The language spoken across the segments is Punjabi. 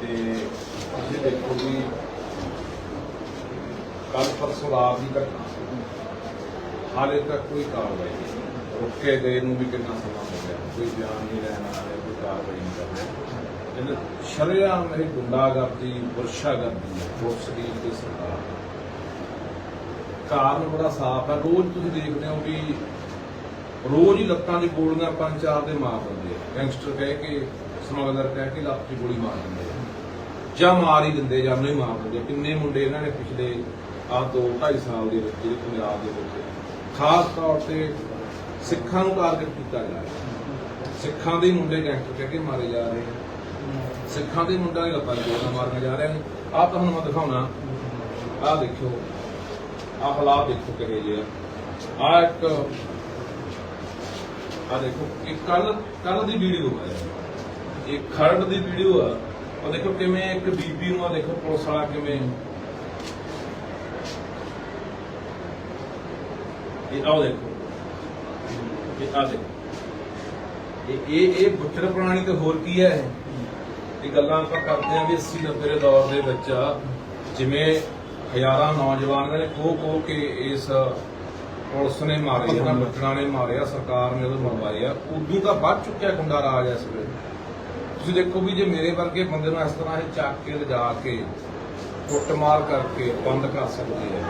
ਤੇ ਤੁਸੀਂ ਦੇਖੋ ਵੀ ਕੱਲ ਪਰਸੋਂ ਰਾਤ ਦੀ ਘਟਨਾ ਹਾਲੇ ਤੱਕ ਕੋਈ ਕਾਰਵਾਈ ਨਹੀਂ ਰੁਕੇ ਗਏ ਨੂੰ ਵੀ ਕਿੰਨਾ ਸਮਾਂ ਹੋ ਗਿਆ। ਕੋਈ ਬਿਆਨ ਨਹੀਂ ਲੈਣ ਕੋਈ ਕਾਰਵਾਈ ਨਹੀਂ ਕਰ ਰਿਹਾ। ਇਹਨੇ ਸ਼ਰੇਆਮ ਇਹ ਗੁੰਡਾਗਰਦੀ, ਵਰਸ਼ਾਗਰਦੀ ਪੁਲਿਸ ਦੀ ਤੇ ਸਰਕਾਰ ਕਾਰਨ ਬੜਾ ਸਾਫ਼ ਹੈ। ਰੋਜ਼ ਤੁਸੀਂ ਦੇਖਦੇ ਹੋ ਵੀ ਰੋਜ਼ ਹੀ ਲੱਤਾਂ ਦੀ ਗੋਲੀਆਂ ਪੰਜ ਚਾਰ ਦੇ ਮਾਰ ਦਿੰਦੇ ਆ। ਗੈਂਗਸਟਰ ਕਹਿ ਕੇ, ਸਮਗਲਰ ਕਹਿ ਕੇ ਲੱਤ ਦੀ ਗੋਲੀ ਮਾਰ ਦਿੰਦੇ ਜਾਂ ਮਾਰ ਹੀ ਦਿੰਦੇ ਜਾਂ ਨਹੀਂ ਮਾਰ ਦਿੰਦੇ। ਕਿੰਨੇ ਮੁੰਡੇ ਇਹਨਾਂ ਨੇ ਪਿਛਲੇ ਆਹ ਦੋ 2.5 ਸਾਲ ਦੇ ਵਿੱਚ ਜਿਹੜੇ ਪੰਜਾਬ ਦੇ ਵਿੱਚ ਖਾਸ ਤੌਰ ਤੇ ਸਿੱਖਾਂ ਨੂੰ ਟਾਰਗੇਟ ਕੀਤਾ ਜਾ ਰਿਹਾ। ਸਿੱਖਾਂ ਦੇ ਮੁੰਡੇ ਗੈਂਗਸਟਰ ਕਹਿ ਕੇ ਮਾਰੇ ਜਾ ਰਹੇ ਸਿੱਖਾਂ ਦੇ ਮੁੰਡਿਆਂ ਦੀ ਲੱਤਾਂ ਦੀ ਮਾਰੀਆਂ ਜਾ ਰਹੀਆਂ ਨੇ। ਆਹ ਤੁਹਾਨੂੰ ਮੈਂ ਦਿਖਾਉਣਾ। ਆਹ ਦੇਖਿਓ। ਆਹ ਹਾਲਾਤ ਦੇਖੋ ਕਿਹੇ ਜਿਹੇ ਆ। ਆਹ ਇੱਕ ਆਹ ਦੇਖੋ ਇਹ ਕੱਲ ਕੱਲ ਦੀ ਵੀਡੀਓ ਹੈ ਇਹ ਖਰੜ ਦੀ ਵੀਡੀਓ ਆ। ਉਹ ਦੇਖੋ ਕਿਵੇਂ ਇੱਕ ਬੀਬੀ ਨੂੰ ਆ ਦੇਖੋ ਪੁਲਿਸ ਵਾਲਾ ਕਿਵੇਂ। ਇਹ ਆਓ ਦੇਖੋ। ਇਹ ਆ ਦੇਖੋ। ਇਹ ਇਹ ਇਹ ਬੁੱਚੜ ਪ੍ਰਾਣੀ ਤੇ ਹੋਰ ਕੀ ਹੈ ਇਹ? ਗੱਲਾਂ ਆਪਾਂ ਕਰਦੇ ਆਂ ਵੀ 80 90 ਦੇ ਦੌਰ ਦੇ ਵਿੱਚ ਜਿਵੇਂ ਹਜ਼ਾਰਾਂ ਨੌਜਵਾਨ ਨੇ ਖੋ ਖੋ ਕੇ ਇਸ ਪੁਲਿਸ ਨੇ ਮਾਰੇ, ਇਹਨਾਂ ਬੱਚਣਾ ਨੇ ਮਾਰਿਆ, ਸਰਕਾਰ ਨੇ ਉਹਨੂੰ ਮਰਵਾਏ ਆ ਉਦੋਂ ਤਾਂ ਵੱਧ ਚੁੱਕਿਆ ਗੁੰਡਾ ਰਾਜ ਇਸ ਵੇਲੇ। ਤੁਸੀਂ ਦੇਖੋ ਵੀ ਜੇ ਮੇਰੇ ਵਰਗੇ ਬੰਦੇ ਨੂੰ ਇਸ ਤਰ੍ਹਾਂ ਇਹ ਚੱਕ ਕੇ ਲਿਜਾ ਕੇ ਕੁੱਟਮਾਰ ਕਰਕੇ ਬੰਦ ਕਰ ਸਕਦੇ ਆ।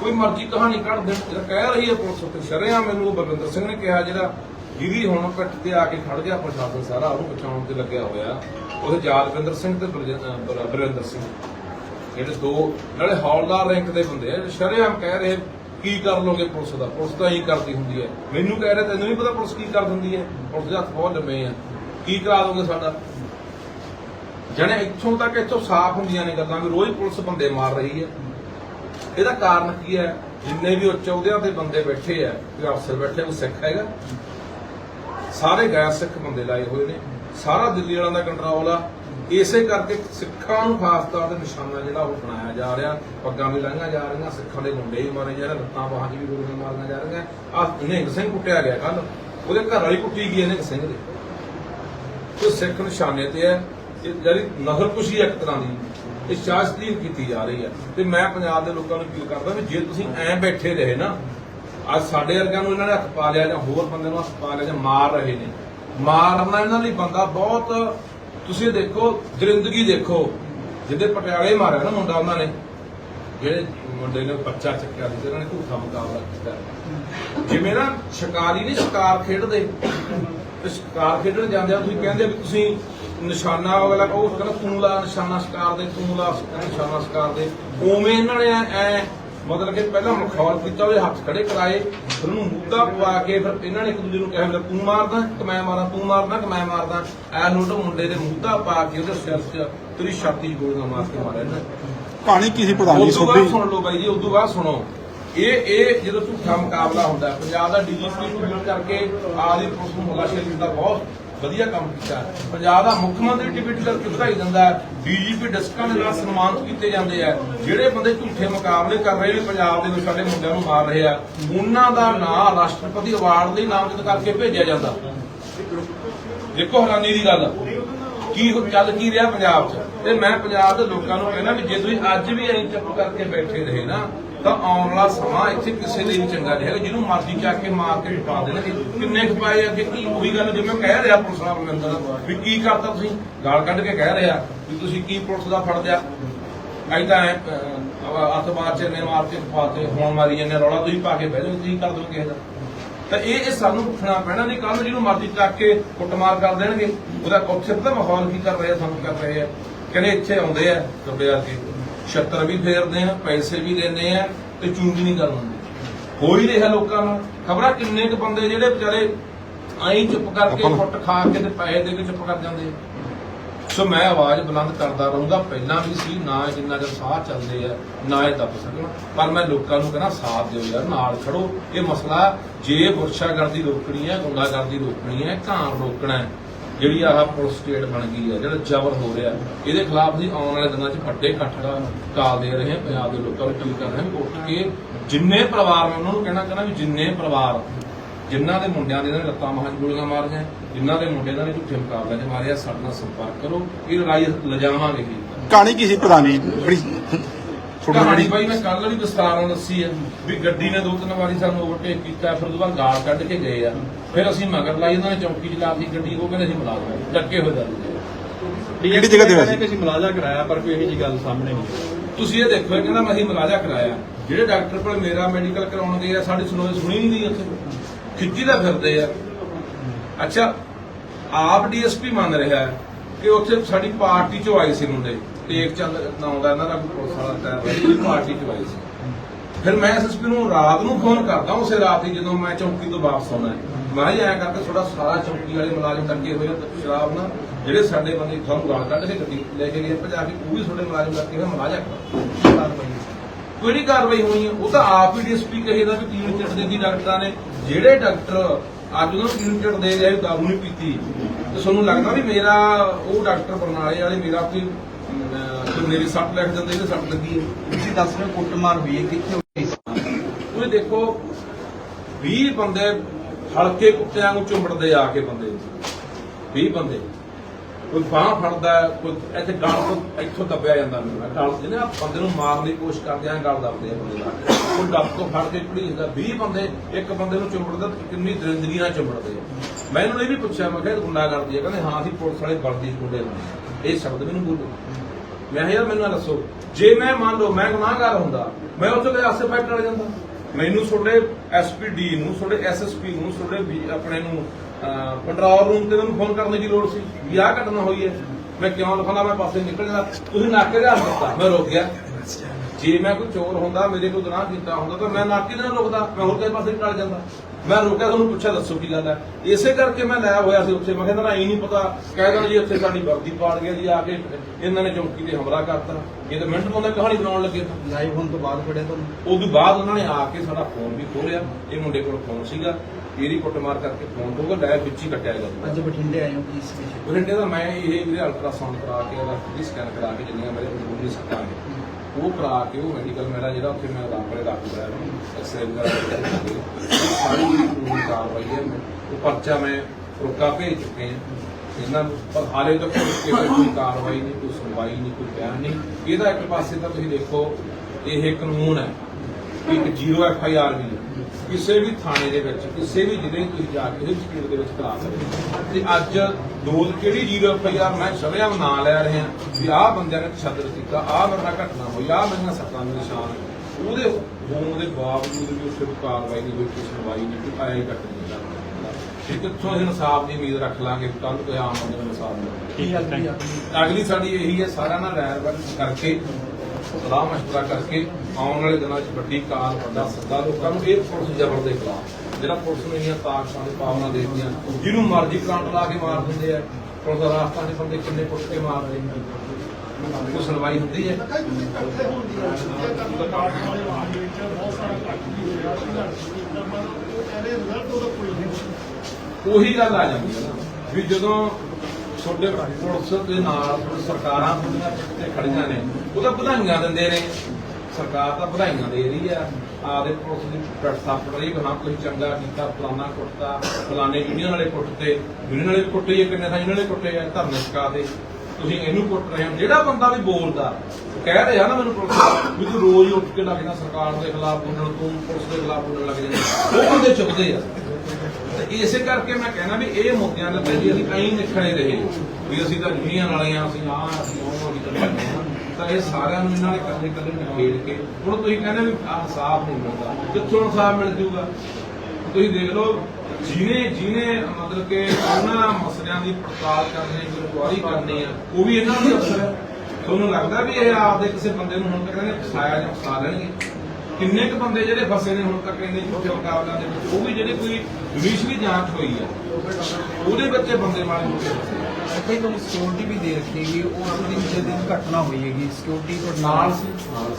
ਕੋਈ ਮਰਜ਼ੀ ਕਹਾਣੀ ਕੱਢ ਦੇਣ ਕਹਿ ਰਹੀ ਹੈ ਪੁਲਿਸ ਉੱਤੇ ਸ਼ਰੇਆਮ ਮੈਨੂੰ ਬਲਵਿੰਦਰ ਸਿੰਘ ਨੇ ਕਿਹਾ, ਜਿਹੜਾ ਜਿਹਦੀ ਹੁਣ ਪਿੱਠ ਤੇ ਆ ਕੇ ਖੜ ਗਿਆ, ਪ੍ਰਸ਼ਾਸਨ ਸਾਰਾ ਉਹਨੂੰ ਬਚਾਉਣ ਤੇ ਲੱਗਿਆ ਹੋਇਆ। ਉਹਦੇ ਜਾਦਵਿੰਦਰ ਸਿੰਘ ਤੇ ਬਲਵਿੰਦਰ ਸਿੰਘ। ਜਿਹੜੇ ਦੋ, ਨਾਲੇ ਹੌਲਦਾਰ ਰੈਂਕ ਦੇ ਬੰਦੇ ਆ ਸ਼ਰੇਆਮ ਕਹਿ ਰਹੇ, ਕੀ ਕਰ ਲੋਗੇ ਪੁਲਿਸ ਦਾ? ਪੁਲਿਸ ਤਾਂ ਇਹੀ ਕਰਦੀ ਹੁੰਦੀ ਹੈ। ਮੈਨੂੰ ਕਹਿ ਰਹੇ, ਤੈਨੂੰ ਨਹੀਂ ਪਤਾ ਪੁਲਿਸ ਕੀ ਕਰ ਦਿੰਦੀ ਹੈ? ਪੁਲਿਸ ਦੇ ਹੱਥ ਬਹੁਤ ਲੰਮੇ ਆ। ਕੀ ਕਰਾ ਦੋਗੇ ਸਾਡਾ? ਜਣੇ ਇੱਥੋਂ ਤੱਕ ਇੱਥੋਂ ਸਾਫ਼ ਹੁੰਦੀਆਂ ਨੇ ਗੱਲਾਂ ਵੀ ਰੋਜ਼ ਪੁਲਿਸ ਬੰਦੇ ਮਾਰ ਰਹੀ ਹੈ। ਇਹਦਾ ਕਾਰਨ ਕੀ ਹੈ? ਜਿੰਨੇ ਵੀ ਉੱਚ ਅਹੁਦਿਆਂ ਤੇ ਬੰਦੇ ਬੈਠੇ ਆ ਕੋਈ ਅਫਸਰ ਬੈਠੇ ਉਹ ਸਿੱਖ ਹੈਗਾ? ਸਾਰੇ ਗੈਰ ਸਿੱਖ ਬੰਦੇ ਲਾਏ ਹੋਏ ਨੇ। ਸਾਰਾ ਦਿੱਲੀ ਵਾਲਿਆਂ ਦਾ ਕੰਟਰੋਲ ਆ। ਇਸੇ ਕਰਕੇ ਸਿੱਖਾਂ ਨੂੰ ਖਾਸ ਤੌਰ ਤੇ ਨਿਸ਼ਾਨਾ ਜਿਹੜਾ ਉਹ ਬਣਾਇਆ ਜਾ ਰਿਹਾ। ਪੱਗਾਂ ਵੀ ਲਾਈਆਂ ਜਾ ਰਹੀਆਂ, ਸਿੱਖਾਂ ਦੇ ਮੁੰਡੇ ਵੀ ਮਾਰੇ ਜਾ ਰਹੇ, ਲੱਤਾਂ ਬਾਹਾਂ 'ਚ ਵੀ ਗੋਲੀਆਂ ਮਾਰੀਆਂ ਜਾ ਰਹੀਆਂ। ਆ ਨਿਹੰਗ ਸਿੰਘ ਕੁੱਟਿਆ ਗਿਆ ਕੱਲ ਉਹਦੇ ਘਰ ਵਾਲੀ ਕੁੱਟੀ ਗਈ ਹੈ ਨਿਹੰਗ ਸਿੰਘ ਦੇ। ਕੋਈ ਸਿੱਖ ਨਿਸ਼ਾਨੇ ਤੇ ਹੈ, ਇਹ ਜਿਹੜੀ ਨਸਲ ਕੁਸ਼ੀ ਹੈ ਇੱਕ ਤਰ੍ਹਾਂ ਦੀ, ਇਹ ਸ਼ਾਸਤਰੀਨ ਕੀਤੀ ਜਾ ਰਹੀ ਹੈ। ਤੇ ਮੈਂ ਪੰਜਾਬ ਦੇ ਲੋਕਾਂ ਨੂੰ ਅਪੀਲ ਕਰਦਾ ਵੀ ਜੇ ਤੁਸੀਂ ਐਂ ਬੈਠੇ ਰਹੇ ਨਾ, ਅੱਜ ਸਾਡੇ ਵਰਗਿਆਂ ਨੂੰ ਇਹਨਾਂ ਨੇ ਹੱਥ ਪਾ ਲਿਆ ਜਾਂ ਹੋਰ ਬੰਦੇ ਨੂੰ ਹੱਥ ਪਾ ਲਿਆ ਜਾਂ ਮਾਰ ਰਹੇ ਨੇ। ਮਾਰਨਾ ਇਹਨਾਂ ਲਈ ਬੰਦਾ ਬਹੁਤ, ਤੁਸੀਂ ਦੇਖੋ, ਦਰਿੰਦਗੀ ਦੇਖੋ। ਜਿਹਦੇ ਪਟਿਆਲੇ ਮਾਰਿਆ ਨਾ ਮੁੰਡਾ ਉਹਨਾਂ ਨੇ, ਜਿਹੜੇ ਮੁੰਡੇ ਨੇ ਬੱਚਾ ਚੱਕਿਆ ਸੀ ਤੇ ਉਹਨਾਂ ਨੇ ਝੂਠਾ ਮੁਕਾਬਲਾ ਕੀਤਾ। ਜਿਵੇਂ ਨਾ ਸ਼ਿਕਾਰੀ ਨਹੀਂ ਸ਼ਿਕਾਰ ਖੇਡਦੇ ਸ਼ਿਕਾਰ ਖੇਡਣ ਜਾਂਦੇ ਆ ਤੁਸੀਂ ਕਹਿੰਦੇ ਵੀ ਤੁਸੀਂ ਨਿਸ਼ਾਨਾ ਅਗਲਾ ਉਹ ਕਹਿੰਦਾ ਤੂੰ ਲਾ ਨਿਸ਼ਾਨਾ ਸ਼ਿਕਾਰ ਦੇ ਤੂੰ ਲਾ ਨਿਸ਼ਾਨਾ ਸ਼ਿਕਾਰ ਦੇ। ਉਵੇਂ ਇਹਨਾਂ ਨੇ ਐ ਮਤਲਬ ਕਿ ਪਹਿਲਾਂ ਮਖੌਲ ਕੀਤਾ ਉਹਦੇ ਹੱਥ ਖੜੇ ਕਰਾਏ ਫਿਰ ਉਹਨੂੰ ਮੁੱਦਾ ਪਵਾ ਕੇ ਫਿਰ ਇਹਨਾਂ ਨੇ ਇੱਕ ਦੂਜੇ ਨੂੰ ਕਿਹਾ ਵੀ ਤੂੰ ਮਾਰਦਾ ਕਿ ਮੈਂ ਮਾਰਾਂ ਤੂੰ ਮਾਰਦਾ ਕਿ ਮੈਂ ਮਾਰਦਾ। ਐ ਨੋਟ ਮੁੰਡੇ ਦੇ ਮੁੱਦਾ ਪਾ ਕੇ ਉਹਦੇ ਸਿਰ 'ਚ ਤੇਰੀ ਛਾਤੀ 'ਚ ਗੋਲੀਆਂ ਮਾਰ ਕੇ ਮਾਰਿਆ ਇਹਨਾਂ ਨੇ। ਕਹਾਣੀ ਕੀ ਸੀ ਪ੍ਰਧਾਨ ਜੀ ਸੁਣ ਲਓ ਬਾਈ ਜੀ ਉਦੋਂ ਬਾਅਦ ਸੁਣੋ। ਇਹ ਇਹ ਜਦੋਂ ਝੂਠਾ ਮੁਕਾਬਲਾ ਹੁੰਦਾ ਪੰਜਾਬ ਦਾ ਡੀਜੀਪੀ ਨੂੰ ਮਿਲ ਕਰਕੇ ਆਦੀ ਪੁਲਿਸ ਨੂੰ ਮੁਲਾਕਾਤ ਦਾ ਬਹੁਤ ਵਧੀਆ ਕੰਮ ਕੀਤਾ ਪੰਜਾਬ ਦਾ ਮੁੱਖ ਮੰਤਰੀ ਟਿਕਟ ਕਰਕੇ ਵਧਾਈ ਦਿੰਦਾ ਡੀਜੀਪੀ ਡਿਸਕਾਂ ਦੇ ਨਾਲ ਸਨਮਾਨਿਤ ਕੀਤੇ ਜਾਂਦੇ ਆ। ਜਿਹੜੇ ਬੰਦੇ ਝੂਠੇ ਮੁਕਾਬਲੇ ਕਰ ਰਹੇ ਨੇ ਪੰਜਾਬ ਦੇ ਵਿੱਚ, ਸਾਡੇ ਮੁੰਡਿਆਂ ਨੂੰ ਮਾਰ ਰਹੇ ਆ, ਉਹਨਾਂ ਦਾ ਨਾਂ ਰਾਸ਼ਟਰਪਤੀ ਅਵਾਰਡ ਲਈ ਨਾਮਜ਼ਦ ਕਰਕੇ ਭੇਜਿਆ ਜਾਂਦਾ। ਦੇਖੋ ਹੈਰਾਨੀ ਦੀ ਗੱਲ, ਕੀ ਚੱਲ ਕੀ ਰਿਹਾ ਪੰਜਾਬ 'ਚ? ਤੇ ਮੈਂ ਪੰਜਾਬ ਦੇ ਲੋਕਾਂ ਨੂੰ ਕਹਿੰਦਾ ਵੀ ਜੇ ਤੁਸੀਂ ਅੱਜ ਵੀ ਐਂ ਚੁੱਪ ਕਰਕੇ ਬੈਠੇ ਰਹੇ ਨਾ ਤਾਂ ਆਉਣ ਵਾਲਾ ਸਮਾਂ ਇੱਥੇ ਕਿਸੇ ਲਈ ਵੀ ਚੰਗਾ ਰਹੇਗਾ ਜਿਹਨੂੰ ਮਰਜ਼ੀ ਚੱਕ ਕੇ ਮਾਰ ਕੇ ਪਾ ਦੇਣਗੇ ਕਿੰਨੇ ਖਪਾਏ ਅੱਗੇ? ਕੀ ਉਹੀ ਗੱਲ ਜਿਵੇਂ ਕਹਿ ਰਿਹਾ ਪੁਲਿਸ ਵਾਲਾ ਬੰਦਾ ਵੀ ਕੀ ਕਰਤਾ ਤੁਸੀਂ? ਗਾਲ ਕੱਢ ਕੇ ਕਹਿ ਰਿਹਾ ਵੀ ਤੁਸੀਂ ਕੀ ਪੁਲਿਸ ਦਾ ਫੜ ਲਿਆ? ਅਈ ਤਾਂ ਹੱਥ ਮਾਰ ਚ ਨੇ ਮਾਰ ਕੇ ਪਾਤੇ ਹੁਣ ਮਾਰੀ ਜਾਂਦੇ ਰੌਲਾ ਤੁਸੀਂ ਪਾ ਕੇ ਬਹਿ ਜਾਓ, ਤੁਸੀਂ ਕਰ ਦੋ ਕਿਸੇ ਦਾ ਤਾਂ ਇਹ ਇਹ ਸਾਨੂੰ ਪੁੱਛਣਾ ਪੈਣਾ ਨਹੀਂ ਕੱਲ ਜਿਹਨੂੰ ਮਰਜ਼ੀ ਚੱਕ ਕੇ ਕੁੱਟਮਾਰ ਕਰ ਦੇਣਗੇ, ਉਹਦਾ ਉੱਥੇ ਪਤਾ ਮਾਹੌਲ ਕੀ ਕਰ ਰਹੇ ਸਾਨੂੰ ਕਰ ਰਹੇ ਆ? ਕਹਿੰਦੇ ਇੱਥੇ ਆਉਂਦੇ ਆ ਕੱਬੇ ਆ ਕੇ। ਛੱਤਰ ਵੀ ਫੇਰਦੇ ਆ, ਪੈਸੇ ਵੀ ਦਿੰਦੇ ਆ ਤੇ ਚੂੰਜ ਨਹੀਂ ਕਰਨ ਦਿੰਦੇ। ਹੋ ਹੀ ਰਿਹਾ ਲੋਕਾਂ ਨਾਲ ਖਬਰਾਂ ਕਿੰਨੇ ਕੁ ਬੰਦੇ ਜਿਹੜੇ ਵਿਚਾਰੇ ਐਂ ਚੁੱਪ ਕਰਕੇ ਫੁੱਟ ਖਾ ਕੇ ਤੇ ਪੈਸੇ ਦੇ ਕੇ ਚੁੱਪ ਕਰ ਜਾਂਦੇ ਸੋ ਮੈਂ ਆਵਾਜ਼ ਬੁਲੰਦ ਕਰਦਾ ਰਹੂੰਗਾ। ਪਹਿਲਾਂ ਵੀ ਸੀ ਨਾ ਜਿੰਨਾ ਚਿਰ ਸਾਹ ਚੱਲਦੇ ਆ ਨਾ ਇਹ ਦੱਬ ਸਕਣ। ਪਰ ਮੈਂ ਲੋਕਾਂ ਨੂੰ ਕਹਿੰਦਾ ਸਾਥ ਦਿਓ ਯਾਰ ਨਾਲ ਖੜੋ। ਇਹ ਮਸਲਾ ਜੇ ਗੁਰਸ਼ਾਗਰਦੀ ਰੋਕਣੀ ਹੈ ਗੁੰਡਾਗਰਦੀ ਰੋਕਣੀ ਹੈ ਘਾਣ ਰੋਕਣਾ ਹੈ। ਜਿਹੜੀ ਆਹ ਪੁਲਿਸ ਸਟੇਟ ਬਣ ਗਈ ਹੈ ਜਿਹੜਾ ਜ਼ਬਰ ਹੋ ਰਿਹਾ ਇਹਦੇ ਖਿਲਾਫ ਅਸੀਂ ਆਉਣ ਵਾਲੇ ਦਿਨਾਂ 'ਚ ਵੱਡੇ ਇਕੱਠ ਦਾ ਕਾਲ ਦੇ ਰਹੇ ਹਾਂ ਪੰਜਾਬ ਦੇ ਲੋਕਾਂ ਨੂੰ ਅਪੀਲ ਕਰ ਰਹੇ ਹਾਂ ਉੱਠ ਕੇ ਜਿੰਨੇ ਪਰਿਵਾਰ ਨੇ ਉਹਨਾਂ ਨੂੰ ਕਹਿਣਾ ਕਹਿਣਾ ਵੀ ਜਿੰਨੇ ਪਰਿਵਾਰ ਜਿਨ੍ਹਾਂ ਦੇ ਮੁੰਡਿਆਂ ਦੇ ਇਹਨਾਂ ਨੇ ਲੱਤਾਂ ਮਹਾਂ ਗੋਲੀਆਂ ਮਾਰੀਆਂ ਜਿਨ੍ਹਾਂ ਦੇ ਮੁੰਡੇ ਨਾਲ ਝੂਠੇ ਮੁਕਾਬਲੇ 'ਚ ਮਾਰਿਆ ਸਾਡੇ ਨਾਲ ਸੰਪਰਕ ਕਰੋ ਇਹ ਲੜਾਈ ਲਿਜਾਵਾਂਗੇ ਕਹਾਣੀ ਕੀ ਸੀ ਪ੍ਰਧਾਨ ਜੀ ਬੜੀ ਥੋੜੀ ਕਹਾਣੀ ਬਾਈ ਮੈਂ ਕੱਲ ਵੀ ਵਿਸਤਾਰ ਨਾਲ ਦੱਸੀ ਹੈ ਵੀ ਗੱਡੀ ਨੇ ਦੋ ਤਿੰਨ ਵਾਰੀ ਸਾਨੂੰ ਓਵਰਟੇਕ ਕੀਤਾ ਫਿਰ ਉਹਦੇ ਬਾਅਦ ਗਾਲ ਕੱਢ ਕੇ ਗਏ ਆ। ਫਿਰ ਅਸੀਂ ਮਗਰ ਲਾਈ ਉਹਨਾਂ ਨੇ ਚੌਂਕੀ ਚ ਲਾਤੀ ਗੱਡੀ ਉਹ ਕਹਿੰਦੇ ਅਸੀਂ ਲਵਾਂਗੇ ਡੱਕੇ ਹੋਏ ਦਾ। ਕਿਹੜੀ ਜਗ੍ਹਾ ਤੇ ਹੋਇਆ ਸੀ? ਕਿ ਅਸੀਂ ਮਲਾਜਾ ਕਰਾਇਆ ਪਰ ਕੋਈ ਇਹੋ ਜੀ ਗੱਲ ਸਾਹਮਣੇ ਨਹੀਂ ਆਈ। ਤੁਸੀਂ ਇਹ ਦੇਖੋ ਇਹ ਕਹਿੰਦਾ ਮੈਂ ਅਸੀਂ ਮਲਾਜਾ ਕਰਾਇਆ। ਜਿਹੜੇ ਡਾਕਟਰ ਕੋਲ ਮੇਰਾ ਮੈਡੀਕਲ ਕਰਾਉਣ ਗਏ ਆ ਸਾਡੀ ਸੁਣੋਏ ਸੁਣੀ ਨਹੀਂ ਗਈ ਉੱਥੇ। ਖਿੱਚੀ ਦਾ ਫਿਰਦੇ ਆ। ਅੱਛਾ ਆਪ ਡੀਐਸਪੀ ਮੰਨ ਰਿਹਾ ਹੈ ਕਿ ਉੱਥੇ ਸਾਡੀ ਪਾਰਟੀ ਚੋਂ ਆਏ ਸੀ ਮੁੰਡੇ। ਟੇਕ ਚੰਦ ਨਾਮ ਦਾ ਇਹਨਾਂ ਦਾ ਕੋਈ ਪੁਲਿਸ ਵਾਲਾ ਟਾਇਰ ਵਾਲੀ ਪਾਰਟੀ ਚੋਂ ਆਏ ਸੀ। ਫਿਰ ਮੈਂ ਐਸਐਸਪੀ ਨੂੰ ਰਾਤ ਨੂੰ ਫੋਨ ਕਰਦਾ ਉਸੇ ਰਾਤ ਹੀ ਜਦੋਂ ਮੈਂ ਚੌਂਕੀ ਤੋਂ ਵਾਪਸ ਆਉਣਾ ਹੈ। ਮੈਂ ਐਂ ਕਰਕੇ ਥੋੜਾ ਸਾਰਾ ਚੌਂਕੀ ਵਾਲੇ ਮੁਲਾਜ਼ਮ ਲੱਗੇ ਹੋਏ ਤੇ ਸ਼ਰਾਬ ਨਾਲ ਜਿਹੜੇ ਸਾਡੇ ਬੰਦੇ ਤੁਹਾਨੂੰ ਗਾਲ ਕੱਢ ਕੇ ਗੱਡੀ ਲੈ ਕੇ ਗਏ ਭਜਾ ਕੇ ਉਹ ਵੀ ਤੁਹਾਡੇ ਮੁਲਾਜ਼ਮ ਲੱਗੇ ਹੋਏ ਮਲਾਜਾ ਕੋਈ ਨਹੀਂ ਕਾਰਵਾਈ ਹੋਣੀ ਉਹ ਤਾਂ ਆਪ ਹੀ ਡੀਐਸਪੀ ਕਹੇਦਾ ਵੀ ਕਲੀਨ ਚਿੱਟ ਦਿੱਤੀ ਡਾਕਟਰਾਂ ਨੇ। ਜਿਹੜੇ ਡਾਕਟਰ ਅੱਜ ਨੂੰ ਕਲੀਨ ਚਿੱਟ ਦੇ ਵੀ ਦਾਰੂ ਨਹੀਂ ਪੀਤੀ। ਤੇ ਤੁਹਾਨੂੰ ਲੱਗਦਾ ਵੀ ਮੇਰਾ ਉਹ ਡਾਕਟਰ ਬਰਨਾਲੇ ਵਾਲੇ ਮੇਰਾ ਕੋਈ ਕੋਈ ਮੇਰੀ ਸੱਟ ਲੱਗ ਜਾਂਦੀ ਤੇ ਸੱਟ ਲੱਗੀ ਹੈ? ਤੁਸੀਂ ਦੱਸ ਰਹੇ ਕੁੱਟਮਾਰ ਹੋਈ ਹੈ ਕਿੱਥੇ ਹੋਈ? ਸੀ ਤੁਸੀਂ ਦੇਖੋ 20 ਬੰਦੇ ਹਲਕੇ ਕੁੱਤਿਆਂ ਨੂੰ ਚੁੰਮੜਦੇ ਆ ਕੇ ਬੰਦੇ 20 ਬੰਦੇ। ਕੋਈ ਬਾਹ ਫੜਦਾ ਕੋਈ ਇੱਥੇ ਗਲ ਤੋਂ ਇੱਥੋਂ ਦੱਬਿਆ ਜਾਂਦਾ ਮੈਨੂੰ। ਗਲ ਜਿਹਨੇ ਆ ਬੰਦੇ ਨੂੰ ਮਾਰਨ ਦੀ ਕੋਸ਼ਿਸ਼ ਕਰਦੇ ਆ ਗਲ ਦੱਬਦੇ ਆ ਬੰਦੇ ਦਾ ਕੋਈ ਡੱਬ ਤੋਂ ਫੜ ਕੇ ਘੜੀਸਦਾ 20 ਬੰਦੇ, ਇੱਕ ਬੰਦੇ ਨੂੰ ਚੁੰਮੜਦਾ ਕਿੰਨੀ ਦਰਿੰਦਗੀ ਨਾਲ ਚੁੰਮੜਦੇ ਆ। ਮੈਂ ਇਹਨੂੰ ਇਹ ਵੀ ਪੁੱਛਿਆ, ਮੈਂ ਕਿਹਾ ਗੁੰਡਾ ਕਰਦੀ ਆ। ਕਹਿੰਦੇ ਹਾਂ, ਅਸੀਂ ਪੁਲਿਸ ਵਾਲੇ ਵਰਦੀ ਗੁੰਡੇ ਲਾਉਂਦੇ ਇਹ ਸ਼ਬਦ ਮੈਨੂੰ ਬੋਲੋ ਮੈਂ ਕਿਹਾ, ਯਾਰ ਮੈਨੂੰ ਇਹ ਦੱਸੋ, ਜੇ ਮੈਂ ਮੰਨ ਲਓ, ਮੈਂ ਗੁਨਾਹਗਾਰ ਹੁੰਦਾ, ਮੈਂ ਉੱਥੇ ਦੇ ਆਸੇ ਪਾਸੇ ਟਲ ਜਾਂਦਾ। ਮੈਨੂੰ ਤੁਹਾਡੇ ਐਸਪੀਡੀ ਨੂੰ, ਤੁਹਾਡੇ ਐਸਐਸਪੀ ਨੂੰ, ਤੁਹਾਡੇ ਆਪਣੇ ਨੂੰ ਕੰਟਰੋਲ ਰੂਮ ਤੇ ਮੈਨੂੰ ਫੋਨ ਕਰਨ ਦੀ ਲੋੜ ਸੀ ਵੀ ਆਹ ਘਟਨਾ ਹੋਈ ਹੈ। ਮੈਂ ਕਿਉਂ ਲਿਖਾਂਦਾ ਮੈਂ ਪਾਸੇ ਨਿਕਲ ਜਾਂਦਾ ਤੁਸੀਂ ਨਾਕੇ ਦੇ ਹੱਥ ਦਿੱਤਾ, ਮੈਂ ਰੁਕ ਗਿਆ। ਜੇ ਮੈਂ ਕੋਈ ਚੋਰ ਹੁੰਦਾ, ਮੇਰੇ ਕੋਲ ਗੁਨਾਹ ਕੀਤਾ ਹੁੰਦਾ, ਤਾਂ ਮੈਂ ਨਾਕੇ ਦੇ ਨਾਲ ਰੁਕਦਾ, ਮੈਂ ਹੋਰ ਕਿਸੇ ਪਾਸੇ ਟਲ ਜਾਂਦਾ। ਮੈਂ ਰੁਕਿਆ ਤੁਹਾਨੂੰ ਪੁੱਛਿਆ ਦੱਸੋ ਕੀ ਗੱਲ ਹੈ। ਇਸੇ ਕਰਕੇ ਮੈਂ ਲਾਇਆ ਹੋਇਆ ਸੀ ਉੱਥੇ। ਮੈਂ ਕਹਿੰਦਾ ਨਾ ਇਹ ਨਹੀਂ ਪਤਾ। ਕਹਿਦਾ ਜੀ ਉੱਥੇ ਸਾਡੀ ਵਰਦੀ ਪਾੜ ਗਿਆ ਜੀ ਆ ਕੇ। ਇਹਨਾਂ ਨੇ ਚੌਂਕੀ ਤੇ ਹਮਲਾ ਕਰਤਾ। ਇਹ ਤਾਂ ਮਿੰਟ ਤੋਂ ਕਹਾਣੀ ਬਣਾਉਣ ਲੱਗੇ ਲਾਈਵ ਹੋਣ ਤੋਂ ਬਾਅਦ ਫੜਿਆ ਤੁਹਾਨੂੰ? ਉਦੋਂ ਬਾਅਦ ਉਹਨਾਂ ਨੇ ਆ ਕੇ ਸਾਡਾ ਫੋਨ ਵੀ ਖੋਲਿਆ ਇਹ ਮੁੰਡੇ ਕੋਲ ਫੋਨ ਸੀਗਾ। ਇਹਦੀ ਕੁੱਟਮਾਰ ਕਰਕੇ ਫੋਨ ਤੋਂ ਲੈ ਵਿੱਚ ਹੀ ਕੱਟਿਆ ਗਿਆ। ਅੱਜ ਬਠਿੰਡੇ ਆਏ ਹੋ ਕਿਸ ਵਿੱਚ ਬਰਿੰਡੇ ਦਾ ਮੈਂ ਇਹ ਵੀਰੇ ਅਲਟਰਾਸਾਊਂਡ ਕਰਾ ਕੇ ਫਿਜ਼ਿਕ ਸਕੈਨ ਕਰਾ ਕੇ ਜਿੰਨੀਆਂ ਮੇਰੇ ਅੰਦਰੂਨੀ ਸੱਟਾਂ ਨੇ ਉਹ ਕਰਾ ਕੇ ਉਹ ਮੈਡੀਕਲ ਮੇਰਾ ਜਿਹੜਾ ਉੱਥੇ ਮੈਂ ਰਾਮਪੁਰੇ ਦਾਖਲ ਕਰਾਇਆ ਐਕਸਰੇ ਵਗੈਰਾ ਸਾਰੀ ਜਿਹੜੀ ਕਾਰਵਾਈ ਹੈ ਉਹ ਪਰਚਾ ਮੈਂ ਰੋਕਾ ਭੇਜ ਚੁੱਕੇ ਹਾਂ। ਇਹਨਾਂ ਨੂੰ ਪਰ ਹਾਲੇ ਤੱਕ ਕੋਈ ਕਾਰਵਾਈ ਨਹੀਂ, ਕੋਈ ਸੁਣਵਾਈ ਨਹੀਂ, ਕੋਈ ਬਿਆਨ ਨਹੀਂ। ਇਹਦਾ ਇੱਕ ਪਾਸੇ ਤਾਂ ਤੁਸੀਂ ਦੇਖੋ, ਇਹ ਕਾਨੂੰਨ ਹੈ। ਇੱਕ ਜ਼ੀਰੋ ਐਫ ਆਈ ਆਰ ਵੀ ਹੈ। ਕਿਸੇ ਵੀ ਥਾਣੇ ਦੇ ਵਿੱਚ ਕਿਸੇ ਵੀ ਜ਼ਿਲ੍ਹੇ ਤੁਸੀਂ ਜਾ ਕੇ ਉਹਦੀ ਸਪੀਡ ਦੇ ਵਿੱਚ ਕਰਾ ਸਕਦੇ ਹੋ। ਤੇ ਅੱਜ ਦੋ ਕਿਹੜੀ ਜ਼ੀਰੋ ਐਫ ਆਈ ਆਰ ਮੈਂ ਸ਼ਰਿਆਮ ਨਾਂ ਲੈ ਰਿਹਾ ਵੀ ਆਹ ਬੰਦਿਆਂ ਨੇ ਤਸ਼ੱਦਦ ਕੀਤਾ ਆਹ ਮੇਰੇ ਨਾਲ ਘਟਨਾ ਹੋਈ ਆਹ ਮੇਰੀਆਂ ਸੱਤਾਂ ਦੇ ਨਿਸ਼ਾਨ ਉਹਦੇ ਹੋਣ ਦੇ ਬਾਵਜੂਦ ਵੀ ਉੱਥੇ ਕੋਈ ਕਾਰਵਾਈ ਨਹੀਂ ਹੋਈ ਕੋਈ ਸੁਣਵਾਈ ਨਹੀਂ ਕੋਈ ਆਇਆ ਕੱਟ ਨਹੀਂ ਜਾਂਦਾ ਤੇ ਕਿੱਥੋਂ ਇਨਸਾਫ ਦੀ ਉਮੀਦ ਰੱਖ ਲਾਂਗੇ ਕੱਲ ਕੋਈ ਆਮ ਬੰਦੇ ਨੂੰ ਇਨਸਾਫ ਮਿਲੇ ਅਗਲੀ ਸਾਡੀ ਇਹੀ ਹੈ ਸਾਰਿਆਂ ਨਾਲ ਰੈਰ ਕਰਕੇ ਸਲਾਹ ਮਸ਼ਵਰਾ ਕਰਕੇ ਆਉਣ ਵਾਲੇ ਦਿਨਾਂ 'ਚ ਵੱਡੀ ਕਾਰ ਵੱਡਾ ਸੱਦਾ ਲੋਕਾਂ ਨੂੰ, ਇਹ ਪੁਲਿਸ ਜ਼ਬਰ ਦੇ ਖਿਲਾਫ। ਜਿਹੜਾ ਪੁਲਿਸ ਨੂੰ ਇੰਨੀਆਂ ਤਾਕਤਾਂ ਦੇ ਪਾਵਨਾ ਦੇਦੀਆਂ, ਜਿਹਨੂੰ ਮਰਜ਼ੀ ਕਰੰਟ ਲਾ ਕੇ ਮਾਰ ਦਿੰਦੇ ਆ, ਪੁਲਿਸ ਦਾ ਰਾਸਤਾ ਦੇ ਬੰਦੇ ਕਿੰਨੇ ਪੁੱਟ ਕੇ ਮਾਰਦੇ ਨੇ। ਕੋਈ ਸੁਣਵਾਈ ਹੁੰਦੀ ਹੈ? ਉਹੀ ਗੱਲ ਆ ਜਾਂਦੀ ਹੈ ਵੀ ਜਦੋਂ ਤੁਹਾਡੇ ਪੁਲਿਸ ਦੇ ਨਾਲ ਸਰਕਾਰਾਂ ਦੁਨੀਆ ਤੇ ਖੜੀਆਂ ਨੇ ਉਹ ਵਧਾਈਆਂ ਦਿੰਦੇ ਨੇ। ਸਰਕਾਰ ਤਾਂ ਵਧਾਈਆਂ ਦੇ ਰਹੀ ਆ। ਆਦੇ ਪੁਲਿਸ ਦੀ ਪ੍ਰਸ਼ਾ ਰਹੀ ਕਿ ਹਾਂ ਚੰਗਾ ਕੀਤਾ, ਫਲਾਨਾ ਕੁੱਟਤਾ ਫਲਾਣੇ ਯੂਨੀਅਨ ਵਾਲੇ ਕੁੱਟਤੇ ਯੂਨੀਅਨ ਵਾਲੇ ਕੁੱਟੇ ਹੀ ਕਿੰਨੇ ਥਾਂ ਇਹਨਾਂ ਨੇ ਕੁੱਟੇ ਆ, ਧਰਨੇ ਚੁਕਾ ਦੇ ਤੁਸੀਂ ਇਹਨੂੰ ਕੁੱਟ ਰਹੇ ਹੋ, ਜਿਹੜਾ ਬੰਦਾ ਵੀ ਬੋਲਦਾ ਕਹਿ ਰਿਹਾ ਨਾ ਮੈਨੂੰ ਪੁਲਿਸ ਵੀ ਤੂੰ ਰੋਜ਼ ਉੱਠ ਕੇ ਲੱਗਦਾ ਸਰਕਾਰ ਦੇ ਖਿਲਾਫ ਬੋਲਣ ਤੂੰ, ਪੁਲਿਸ ਦੇ ਖਿਲਾਫ ਬੋਲਣ ਲੱਗ ਜਾਂਦਾ ਉਹ ਬੰਦੇ ਚੁੱਕਦੇ ਆ। ਇਸੇ ਕਰਕੇ ਮੈਂ ਕਹਿੰਦਾ ਵੀ ਇਹ ਮੁੱਦਿਆਂ ਦੇ ਤੇ ਅਸੀਂ ਐਂ ਨਿਖੜੇ ਰਹੇ ਵੀ ਅਸੀਂ ਤਾਂ ਯੂਨੀਅਨ ਵਾਲੇ ਆ ਅਸੀਂ ਆ ਅਸੀਂ ਉਹ ਆ, ਅਸੀਂ ਤਾਂ ਇਹ ਸਾਰਿਆਂ ਨੂੰ ਇਹਨਾਂ ਨੇ ਇਕੱਲੇ ਇਕੱਲੇ ਨਿਖੇੜ ਕੇ ਹੁਣ ਤੁਸੀਂ ਕਹਿੰਦੇ ਵੀ ਆਹ ਇਨਸਾਫ ਨਹੀਂ ਮਿਲਦਾ ਕਿੱਥੋਂ ਇਨਸਾਫ ਮਿਲ ਜੂਗਾ? ਤੁਸੀਂ ਦੇਖ ਲਓ ਜਿਹਨੇ ਜਿਹਨੇ ਮਤਲਬ ਕਿ ਉਹਨਾਂ ਮਸਲਿਆਂ ਦੀ ਪੜਤਾਲ ਕਰਨੀ ਇਨਕੁਆਰੀ ਕਰਨੀ ਆ ਉਹ ਵੀ ਇਹਨਾਂ ਦੀ ਅਫਸਰ ਹੈ। ਤੁਹਾਨੂੰ ਲੱਗਦਾ ਵੀ ਇਹ ਆਪਦੇ ਕਿਸੇ ਬੰਦੇ ਨੂੰ ਹੁਣ ਤੱਕ ਇਹਨੇ ਫਸਾਇਆ ਜਾਂ ਫਸਾ ਲੈਣਗੇ? ਕਿੰਨੇ ਕੁ ਬੰਦੇ ਜਿਹੜੇ ਫਸੇ ਨੇ ਹੁਣ ਤੱਕ ਇਹਨੇ ਝੂਠੇ ਮੁਕਾਬਲਿਆਂ ਦੇ ਵਿੱਚ ਉਹ ਵੀ ਜਿਹੜੇ ਕੋਈ ਜੁਡੀਸ਼ਰੀ ਜਾਂਚ ਹੋਈ ਹੈ ਉਹਦੇ ਬੱਚੇ ਬੰਦੇ ਮਾਰੇ ਝੂਠੇ ਫਸੇ ਇੱਥੇ ਤੁਹਾਨੂੰ ਸਿਕਿਉਰਿਟੀ ਵੀ ਦੇ ਰੱਖੀ ਹੈਗੀ ਉਹ ਉਸ ਦਿਨ ਘਟਨਾ ਹੋਈ ਹੈਗੀ ਸਿਕਿਉਰਿਟੀ ਤੁਹਾਡੇ ਸੀ। ਨਾਲ